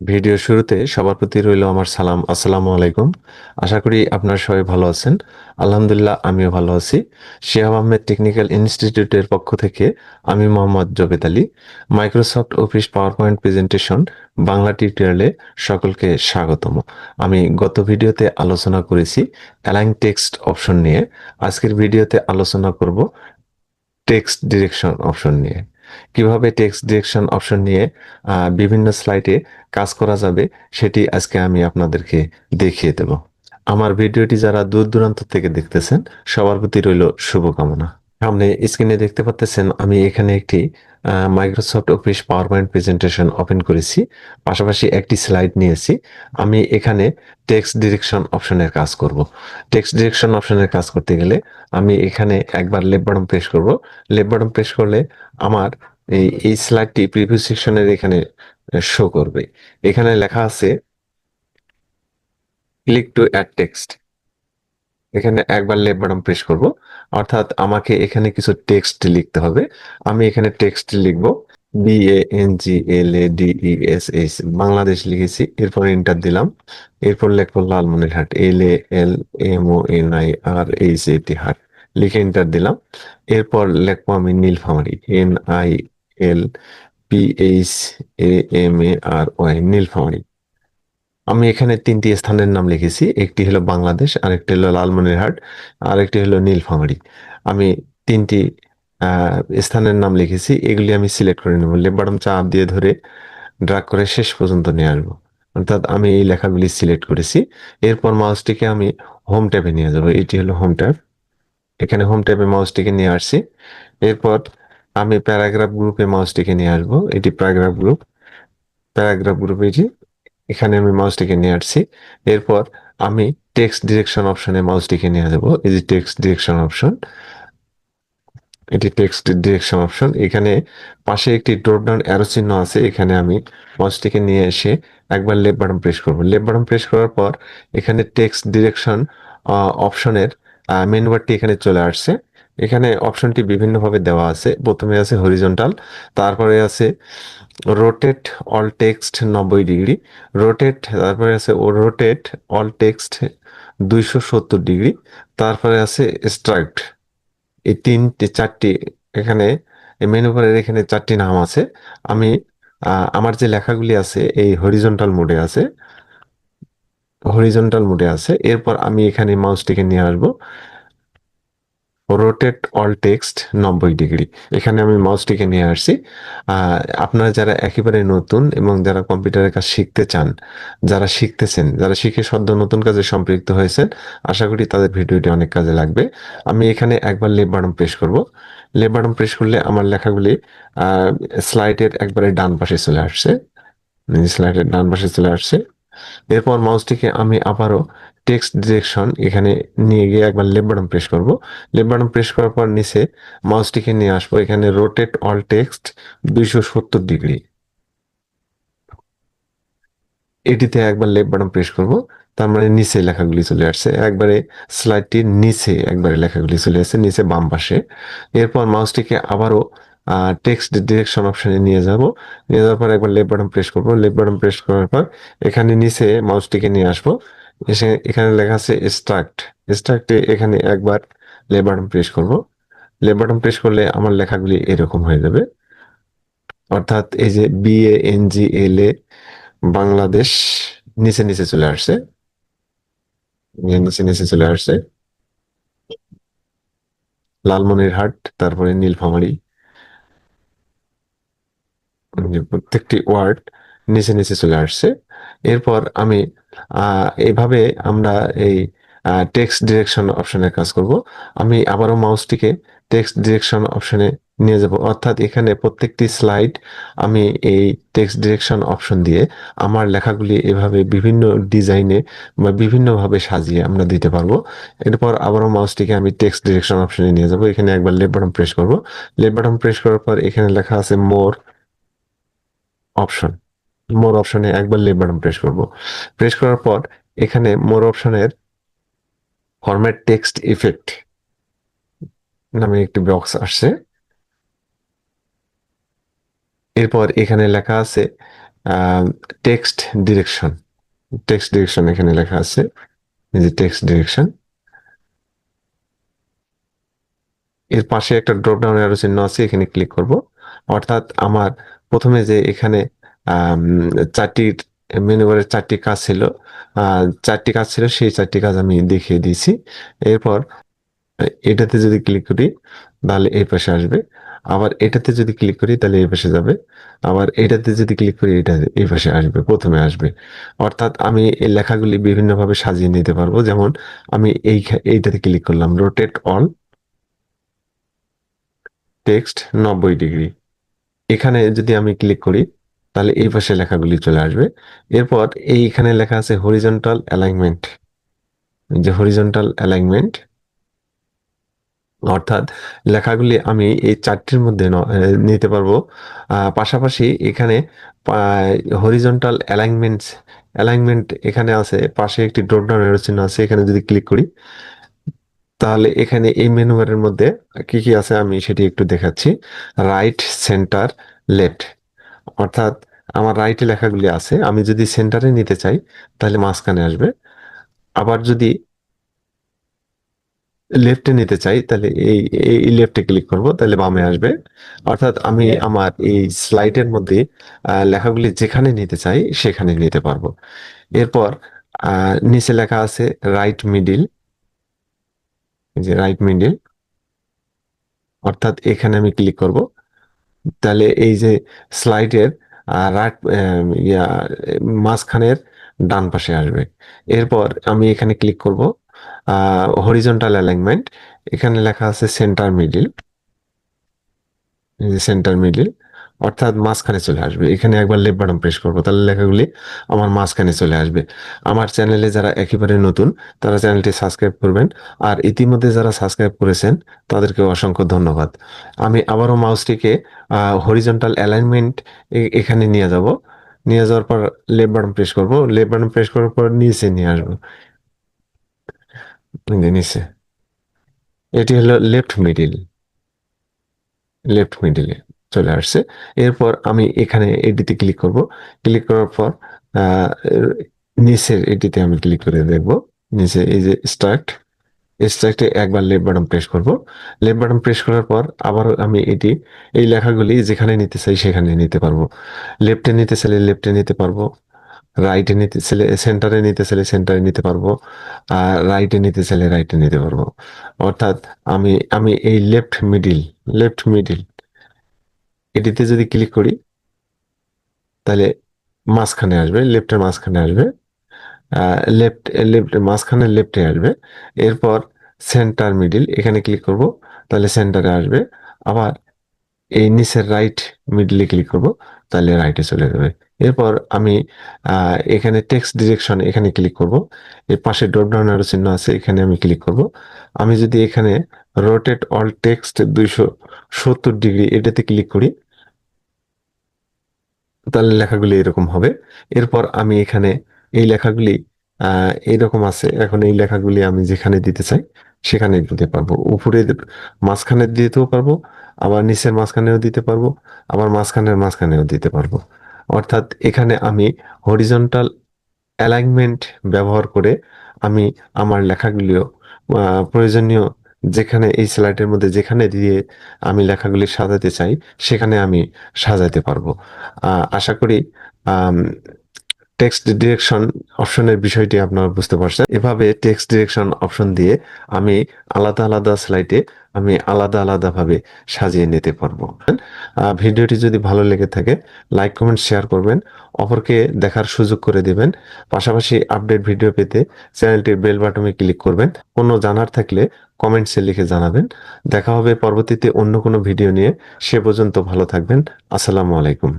Video শুরুতে সবার প্রতি রইল আমার সালাম। আসসালামু আলাইকুম। আশা করি আপনারা সবাই ভালো আছেন। আলহামদুলিল্লাহ, আমিও ভালো আছি। শিহাব আহমেদ টেকনিক্যাল ইনস্টিটিউটের পক্ষ থেকে আমি Mohammad Jobed Ali. Microsoft office power point presentation Bangla টিউটোরিয়ালে সকলকে স্বাগতম। আমি গত ভিডিওতে আলোচনা করেছি অ্যালাইন টেক্সট অপশন নিয়ে। আজকের ভিডিওতে আলোচনা করব টেক্সট ডিরেকশন অপশন নিয়ে। কীভাবে টেক্সট ডিরেকশন অপশন নিয়ে বিভিন্ন স্লাইডে কাজ করা যাবে, সেটি আজকে আমি আপনাদেরকে দেখিয়ে দেব। আমার ভিডিওটি যারা দূর দূরান্ত থেকে দেখতেছেন, সবার প্রতি রইল শুভকামনা। সামনে স্ক্রিনে দেখতে পাচ্ছেন আমি এখানে একটি Microsoft office power point presentation open করেছি। পাশাপাশি একটি স্লাইড নিয়েছি। আমি এখানে টেক্সট ডিরেকশন অপশনের কাজ করব। টেক্সট ডিরেকশন অপশনের কাজ করতে গেলে আমি এখানে একবার লেফট বাটন প্রেস করব। লেফট বাটন প্রেস করলে আমার এই এই স্লাইডটি প্রিভিউ সেকশনের এখানে শো করবে। এখানে লেখা আছে ক্লিক টু অ্যাড টেক্সট এখানে একবার লেফট বাটন প্রেস করব। অর্থাৎ আমাকে এখানে কিছু টেক্সট লিখতে হবে। আমি এখানে টেক্সট লিখব B A N G L A D E S S Bangladesh লিখেছি, এরপর এন্টার দিলাম। এরপর লিখব Lalmonirhat L A L M O N I R H A T হাট লিখে এন্টার দিলাম। এরপর লিখব আমি Nilphamari N I L P H A M A R Y Nilphamari. আমি এখানে তিনটি স্থানের নাম লিখেছি। একটি হলো বাংলাদেশ, আরেকটি হলো লালমনিরহাট, আরেকটি হলো নীলফামারী। আমি তিনটি স্থানের নাম লিখেছি। এগুলি আমি সিলেক্ট করে নেব। বাটন চাপ দিয়ে ধরে ড্রাগ করে শেষ পর্যন্ত নিয়ে আসব। অর্থাৎ আমি এই লেখাগুলি সিলেক্ট করেছি। এরপর মাউসটিকে আমি হোম ট্যাবে নিয়ে যাব। এটি হলো হোম ট্যাব। এখানে হোম ট্যাবে মাউসটিকে নিয়ে আসছি। এরপর আমি প্যারাগ্রাফ গ্রুপে মাউসটিকে নিয়ে আসব। এটি প্যারাগ্রাফ গ্রুপ। প্যারাগ্রাফ গ্রুপ এটি এখানে আমি মাউসটিকে নিয়ে আসছি। এরপর আমি টেক্সট ডিরেকশন অপশনে মাউসটিকে নিয়ে যাব। এই যে টেক্সট ডিরেকশন অপশন এটি টেক্সট ডিরেকশন অপশন এখানে পাশে একটি ড্রপ ডাউন অ্যারো চিহ্ন আছে, এখানে আমি মাউসটিকে নিয়ে এসে একবার লেফট বাটন প্রেস করব। লেফট বাটন প্রেস করার পর এখানে টেক্সট ডিরেকশন অপশনের মেনু বারটি এখানে চলে আসছে। এখানে অপশনটি বিভিন্নভাবে দেওয়া আছে। প্রথমে আছে হরিজন্টাল তারপরে আছে রোটেট অল টেক্সট নব্বই ডিগ্রি রোটেট তারপরে আছে ও রোটেট অল টেক্সট দুইশো সত্তর ডিগ্রি, তারপরে আছে স্ট্রাইক্ট এই তিনটি, চারটি এখানে মেনু বারের এখানে চারটি নাম আছে। আমি আমার যে লেখাগুলি আছে, এই হরিজন্টাল মোডে আছে হরিজন্টাল মোডে আছে। এরপর আমি এখানে মাউসটিকে নিয়ে আসব। রোটেট অল টেক্সট নব্বই ডিগ্রি এখানে আমি মাউসটিকে নিয়ে আসছি। আপনারা যারা একেবারে নতুন এবং যারা কম্পিউটারের কাজ শিখতে চান, যারা শিখতেছেন, যারা শিখে সদ্য নতুন কাজে সম্পৃক্ত হয়েছেন, আশা করি তাদের ভিডিওটি অনেক কাজে লাগবে। আমি এখানে একবার লেফট বাটন প্রেস করব। লেফট বাটন প্রেস করলে আমার লেখাগুলি স্লাইডের একবারে ডান পাশে চলে আসছে। স্লাইডের ডান পাশে চলে আসছে। এরপর মাউসটিকে আমি আবারও টেক্সট ডিরেকশন এখানে নিয়ে গিয়ে একবার লেফট বাটন প্রেস করব। লেফট বাটন প্রেস করার পর নিচে মাউসটিকে নিয়ে আসব। এখানে রোটেট অল টেক্সট দুইশো সত্তর ডিগ্রি এটিতে একবার লেফট বাটন প্রেস করব। তার মানে নিচে লেখাগুলি চলে আসছে। একবারে স্লাইডটির নিচে একবারে লেখাগুলি চলে আসছে, নিচে বাম পাশে। এরপর মাউসটিকে আবারও টেক্সট ডিরেকশন অপশনে নিয়ে যাব। নিয়ে যাওয়ার পর একবার লেফট বাটন প্রেস করব। লেফট বাটন প্রেস করার পর এখানে নিচে মাউসটিকে নিয়ে আসব। এসে এখানে লেখা আছে স্ট্রাক্ট স্ট্রাক্টে এখানে একবার লেফট বাটন প্রেস করব। লেফট বাটন প্রেস করলে আমার লেখাগুলি এরকম হয়ে যাবে। অর্থাৎ এই যে B N G L A Bangladesh, নিচে নিচে চলে আসছে। নিচে নিচে চলে আসছে। লালমনিরহাট, তারপরে নীলফামারী। প্রত্যেকটি ওয়ার্ড নিচে নিচে চলে আসছে। এরপর আমি আহ, এইভাবে আমরা এই টেক্সট ডিরেকশন অপশনে কাজ করব। আমি আবারও মাউসটিকে টেক্সট ডিরেকশন অপশনে নিয়ে যাব। অর্থাৎ এখানে প্রত্যেকটি স্লাইড আমি এই টেক্সট ডিরেকশন অপশন দিয়ে আমার লেখাগুলি এভাবে বিভিন্ন ডিজাইনে বা বিভিন্নভাবে সাজিয়ে আমরা দিতে পারব। এরপর আবারও মাউসটিকে আমি টেক্সট ডিরেকশন অপশনে নিয়ে যাব। এখানে একবার লেফট বাটন প্রেস করব। লেফট বাটন প্রেস করার পর এখানে লেখা আছে মোর অপশন মোর অপশনে একবার লেফট বাটন প্রেস করব। প্রেস করার পর এখানে মোর অপশনের ফরম্যাট টেক্সট ইফেক্ট নামে একটি বক্স আসছে। এরপর এখানে লেখা আছে টেক্সট ডিরেকশন টেক্সট ডিরেকশন এখানে লেখা আছে যে টেক্সট ডিরেকশন এর পাশে একটা ড্রপ ডাউন অ্যারো চিহ্ন আছে, এখানে ক্লিক করব। অর্থাৎ আমার প্রথমে যে এখানে আম, চারটি মেনু বারের চারটি কাজ ছিল চারটি কাজ ছিল সেই চারটি কাজ আমি দেখিয়ে দিয়েছি। এরপর এটাতে যদি ক্লিক করি তাহলে এই পাশে আসবে। আবার এটাতে যদি ক্লিক করি তাহলে এই পাশে যাবে। আবার এটাতে যদি ক্লিক করি এটা এই পাশে আসবে প্রথমে আসবে। অর্থাৎ আমি এই লেখাগুলি বিভিন্নভাবে সাজিয়ে নিতে পারব। যেমন আমি এই এইটাতে ক্লিক করলাম রোটেট অল টেক্সট নব্বই ডিগ্রি। এখানে যদি আমি ক্লিক করি, তাহলে এই পাশে লেখাগুলি চলে আসবে। এরপর এইখানে লেখা আছে হরিজন্টাল অ্যালাইনমেন্ট যে হরিজন্টাল অ্যালাইনমেন্ট অর্থাৎ লেখাগুলি আমি এই চারটির মধ্যে নিতে পারব। পাশাপাশি এখানে হরিজন্টাল অ্যালাইনমেন্ট অ্যালাইনমেন্ট এখানে আছে, পাশে একটি ড্রপ ডাউন এরো চিহ্ন আছে, এখানে যদি ক্লিক করি তাহলে এখানে এই মেনু বারের মধ্যে কি কি আছে আমি সেটি একটু দেখাচ্ছি। রাইট সেন্টার লেফট অর্থাৎ আমার রাইটে লেখাগুলি আছে। আমি যদি সেন্টারে নিতে চাই তাহলে মাঝখানে আসবে। আবার যদি লেফটে নিতে চাই তাহলে এই এই লেফটে ক্লিক করব তাহলে বামে আসবে। অর্থাৎ আমি আমার এই স্লাইডের মধ্যে লেখাগুলি যেখানে নিতে চাই সেখানে নিতে পারব। এরপর আহ, নিচে লেখা আছে রাইট মিডিল যে রাইট মিডিল অর্থাৎ এখানে আমি ক্লিক করব। তাহলে এই যে স্লাইডের রাইট ইয়া, মাঝখানের ডান পাশে আসবে। এরপর আমি এখানে ক্লিক করব হরিজন্টাল অ্যালাইনমেন্ট এখানে লেখা আছে সেন্টার মিডিল সেন্টার মিডিল অর্থাৎ মাঝখানে চলে আসবে। এখানে একবার লেফট বাটন প্রেস করব, তাহলে লেখাগুলি আমার মাঝখানে চলে আসবে। আমার চ্যানেলে যারা একেবারে নতুন, তারা চ্যানেলটি সাবস্ক্রাইব করবেন। আর ইতিমধ্যে যারা সাবস্ক্রাইব করেছেন, তাদেরকে অসংখ্য ধন্যবাদ। আমি আবারও মাউসটিকে হরিজন্টাল অ্যালাইনমেন্ট এখানে নিয়ে যাব। নিয়ে যাওয়ার পর লেফট বাটন প্রেস করব। লেফট বাটন প্রেস করার পর নিচে নিয়ে আসব। নিচে। এটি হলো লেফট মিডিল লেফট মিডিলে চলে আসছে। এরপর আমি এখানে এটিতে ক্লিক করব। ক্লিক করার পর নিচের এটিতে আমি ক্লিক করে দেখব। নিচে এই যে স্টার্ট স্ট্রাইকটে একবার লেফট বাটন প্রেস করব। লেফট বাটন প্রেস করার পর আবার আমি এটি, এই লেখাগুলি যেখানে নিতে চাই সেখানে নিতে পারব। লেফটে নিতে চাইলে লেফটে নিতে পারব। রাইটে নিতে চাইলে সেন্টারে নিতে চাইলে সেন্টারে নিতে পারব। আর রাইটে নিতে চাইলে রাইটে নিতে পারব। অর্থাৎ আমি আমি এই লেফট মিডিল লেফট মিডিল এটিতে যদি ক্লিক করি, তাহলে মাঝখানে আসবে লেফটের মাঝখানে আসবে লেফট লেফট মাঝখানে লেফটে আসবে। এরপর সেন্টার মিডিল এখানে ক্লিক করব, তাহলে সেন্টারে আসবে। আবার এই নিচের রাইট মিডলে ক্লিক করব, তাহলে রাইটে চলে যাবে। এরপর আমি এখানে টেক্সট ডিরেকশন এখানে ক্লিক করব। এর পাশে ড্রপ ডাউন আরও চিহ্ন আছে, এখানে আমি ক্লিক করব। আমি যদি এখানে রোটেট অল টেক্সট দুইশো সত্তর ডিগ্রি এটাতে ক্লিক করি তাহলে লেখাগুলি এরকম হবে। এরপর আমি এখানে এই লেখাগুলি এইরকম আছে। এখন এই লেখাগুলি আমি যেখানে দিতে চাই, সেখানে দিতে পারব। উপরে মাঝখানে দিতেও পারব, আবার নিচের মাঝখানেও দিতে পারব, আবার মাঝখানের মাঝখানেও দিতে পারব। অর্থাৎ এখানে আমি হরিজন্টাল অ্যালাইনমেন্ট ব্যবহার করে আমি আমার লেখাগুলিও প্রয়োজনীয় যেখানে এই স্লাইডের মধ্যে যেখানে দিয়ে আমি লেখাগুলি সাজাতে চাই, সেখানে আমি সাজাতে পারব। আশা করি টেক্সট ডিরেকশন অপশনের বিষয়টি আপনারা বুঝতে পারছেন। এভাবে টেক্সট ডিরেকশন অপশন দিয়ে আমি আলাদা আলাদা স্লাইডে আমি আলাদা আলাদা ভাবে সাজিয়ে নিতে পারব। ভিডিওটি যদি ভালো লেগে থাকে, লাইক, কমেন্ট, শেয়ার করবেন। অপরকে দেখার সুযোগ করে দিবেন। পাশাপাশি আপডেট ভিডিও পেতে চ্যানেলটির বেল বাটনে ক্লিক করবেন। কোনো জানার থাকলে কমেন্টসে লিখে জানাবেন। দেখা হবে পরবর্তীতে অন্য কোনো ভিডিও নিয়ে। সে পর্যন্ত ভালো থাকবেন। আসসালামু আলাইকুম।